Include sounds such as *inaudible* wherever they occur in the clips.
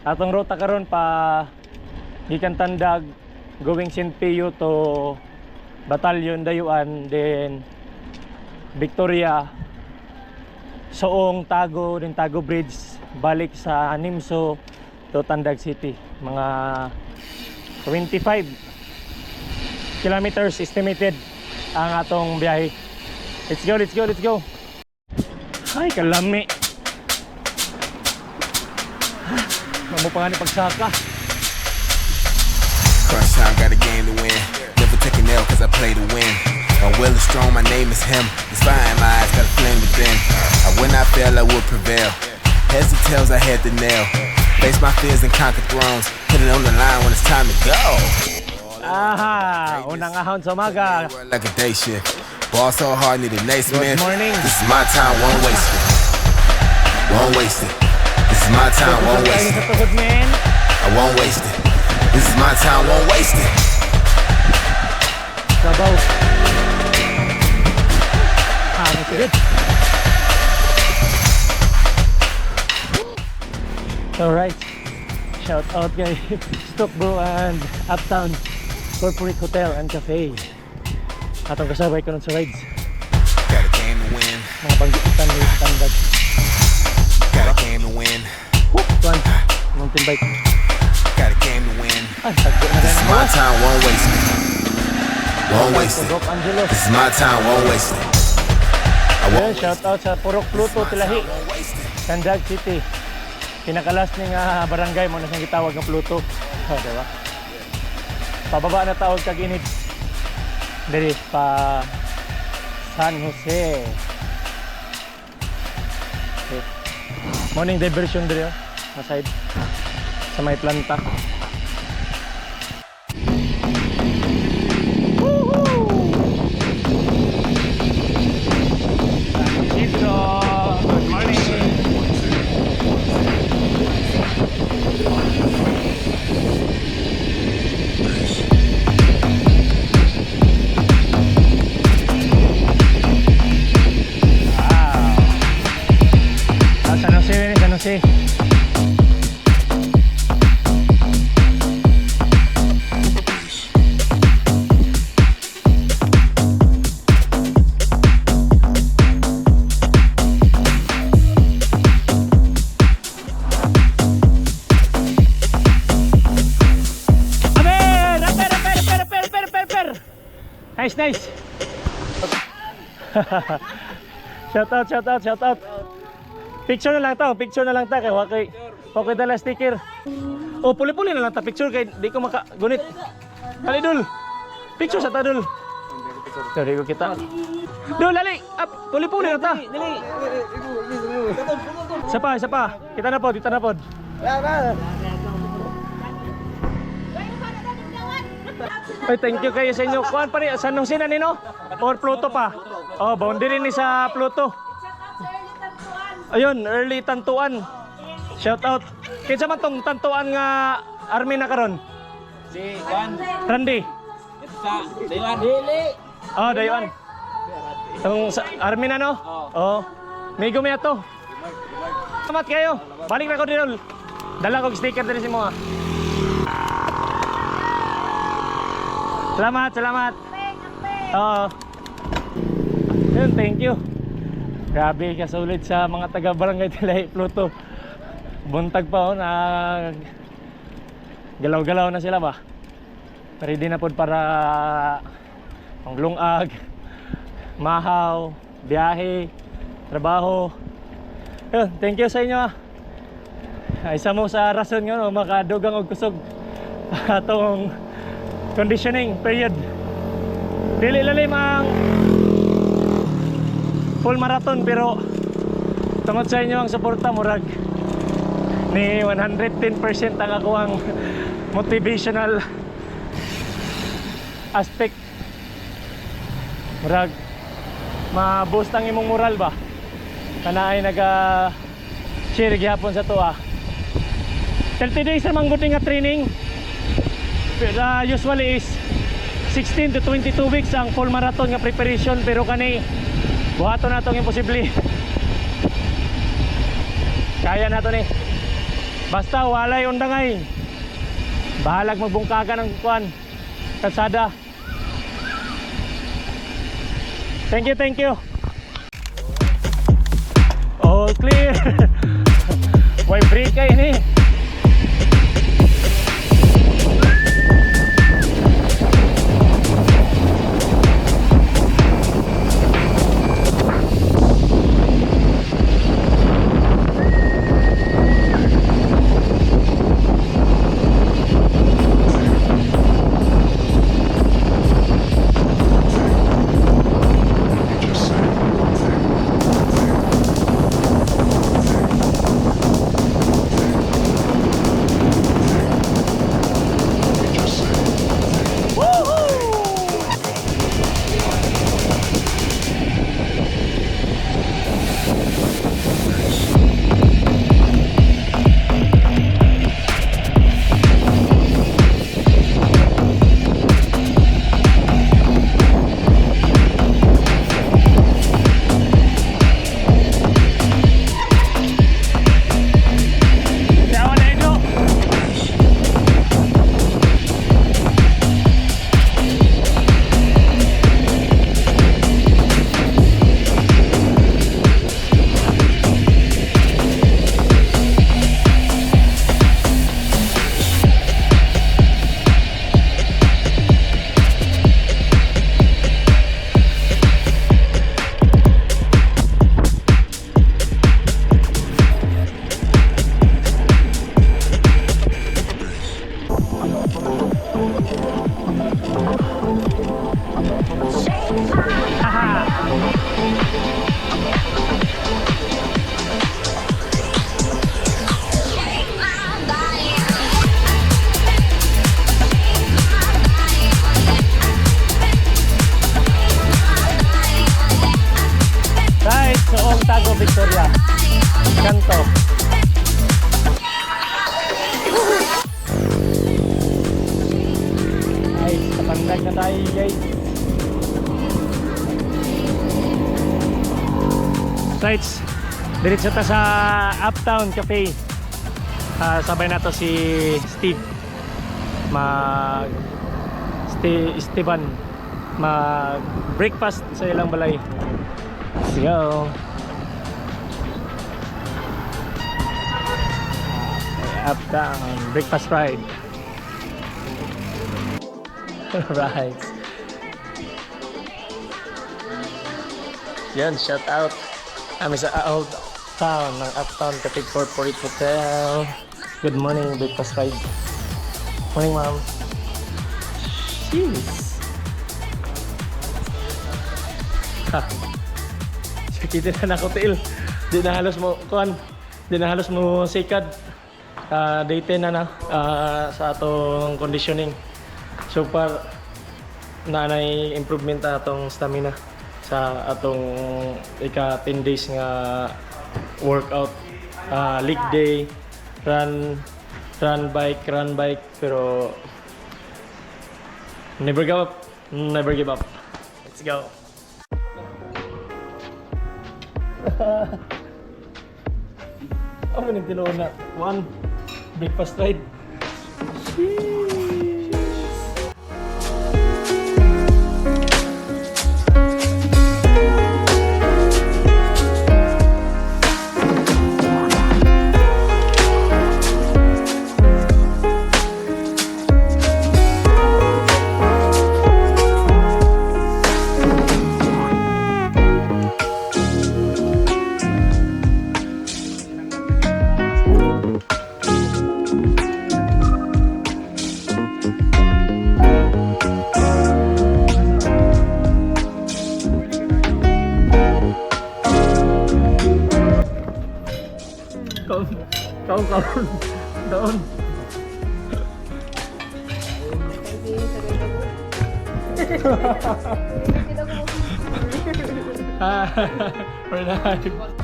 Atong ruta karon pa gikan Tandag going St. Pio to Batalyon Dayuan then Victoria Soong Tago then Tago Bridge balik sa Nimso to Tandag City. Mga 25 kilometers estimated ang atong biyahe. Let's go let's go let's go. Ay kalami Mamo pa ni pagsaka Crunch time, got a game to win. Never take an L cause I play to win. My will is strong, my name is him. It's fire in my eyes, got a flame within. I would not fail, I will prevail. Heads and tails, I had the nail. Face my fears and conquer thrones. Put it on the line when it's time to go. Aha! Unang ahon sa umaga. Like a day shift. Ball so hard, need a Nate Smith. morning. This is my time, won't waste it. Won't waste it. Is my time, won't waste it. I won't waste it. This is my time, won't waste it. Alright. Shout out kay *laughs* Stockbro and Uptown Corporate Hotel and Cafe. Atong kasabay ko nun sa rides. Got a game to win. Mga banggitan ni standard. Mountain bike. Got a game to win. Ay, This is my time, won't waste it. Won't waste it. This is my time, won't waste it. Ayan, shout out sa Purok Pluto, Tilahi. Tandag City. Pinakalas ning ah, barangay mo na siyang gitawag ng Pluto. Oh, diba? Pababa na tawag kag init. Diri pa San Jose. Okay. Morning diversion diri oh, sa side sa may planta. *laughs* shout out, shout out, shout out! Picture na lang to, picture na lang ta kay wakay wakay dala sticker. Oh, puli-puli na lang ta picture kay di ko maka gunit. Dali dul. Picture sa ta dul. Sorry ko kita. Dul, dali. Up, puli-puli na ta. Dali. Isa pa, isa pa. Kita na pod, kita na pod. Ay, thank you kayo sa inyo. Kuan pa rin, San Jose na nino? Or Pluto pa? Oh, boundary ni sa Pluto. Ayun, early tantuan. Shout out. Kinsa man tong tantuan nga army na karon? Si Juan Randy. sa Daywan. Dili. Oh, dayuan. Tong sa army na no? Oh. May gumi ato. Salamat kayo. Balik na ko dinol. Dala ko sticker din si mo. Salamat, salamat. Oo. Yun, thank you. Grabe, kasulit sa mga taga Barangay Tilay *laughs* Pluto. Buntag pa oh, na galaw-galaw na sila ba? Ready na po para ang lungag, mahaw, biyahe, trabaho. Yun, thank you sa inyo ah. Ay, Isa mo sa rason nga no, makadugang og kusog *laughs* atong conditioning period. Dili lalim ang full marathon pero tungod sa inyo ang suporta murag ni 110% ang ako ang motivational aspect. Murag ma-boost ang imong moral ba? Kana ay naga share gyapon sa tuwa. 30 days naman gud nga training. Uh, usually is 16 to 22 weeks ang full marathon nga preparation pero kani buhato na itong imposible kaya na to ni Basta walay undangay. Bahalag magbungkakan ng kuan. Kalsada. Thank you, thank you. All clear. *laughs* May break kayo ni. Yawa Right, diretso ta sa Uptown Cafe. Ah, sabay na to si Steve. Mag Ste Esteban mag breakfast sa ilang balay. Let's go. Up down breakfast ride. *laughs* right. Yan, shout out. Kami sa Old Town ng Uptown Cafe Corporate Hotel. Good morning, breakfast ride. Morning, ma'am. Jeez. Ha. Sakit na ako til. Di na halos mo kuan. Di na halos mo sikad. Ah, day 10 na na ah, sa atong conditioning. So par nanay improvement atong stamina sa atong ika 10 days nga workout Ah, leg day run run bike run bike pero never give up never give up let's go *laughs* Ako oh, nagtinuon na. One, breakfast ride. Kaon, kaon, kaon. Doon. Ah, *laughs* we're live.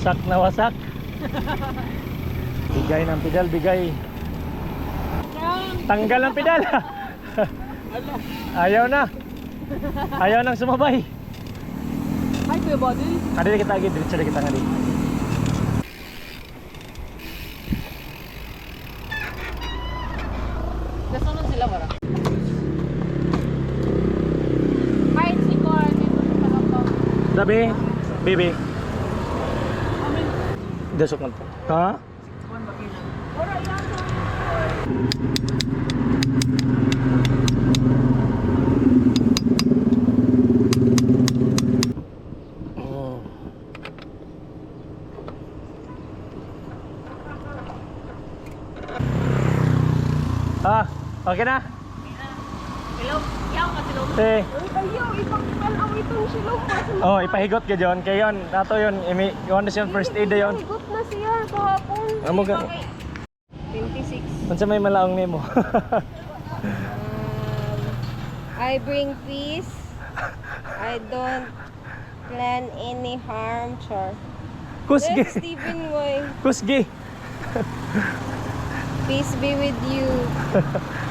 Nawasak. Bigay ng pedal, bigay. Tanggal ang pedal. Ayaw na. Ayaw nang sumabay. Ay, Kuya Body. Kadi kita lagi, diretso na kita kadi. Nasunod sila Kalapang. Sabi, baby. Dasok man po. Ha? Oh. Ah, okay na? Hello? Yaw ka sila. Si, Ayaw, ipakipalaw itong sila. Oh, ipahigot ka John. Kay yon, nato yon, imi, yon na siya first aid yon. Igot na siya kahapon. Amo ka. 26. Unsa may malaong nimo? I bring peace. I don't plan any harm, Char. Kusgi. That's Stephen Way. Kusgi. Peace be with you. *laughs*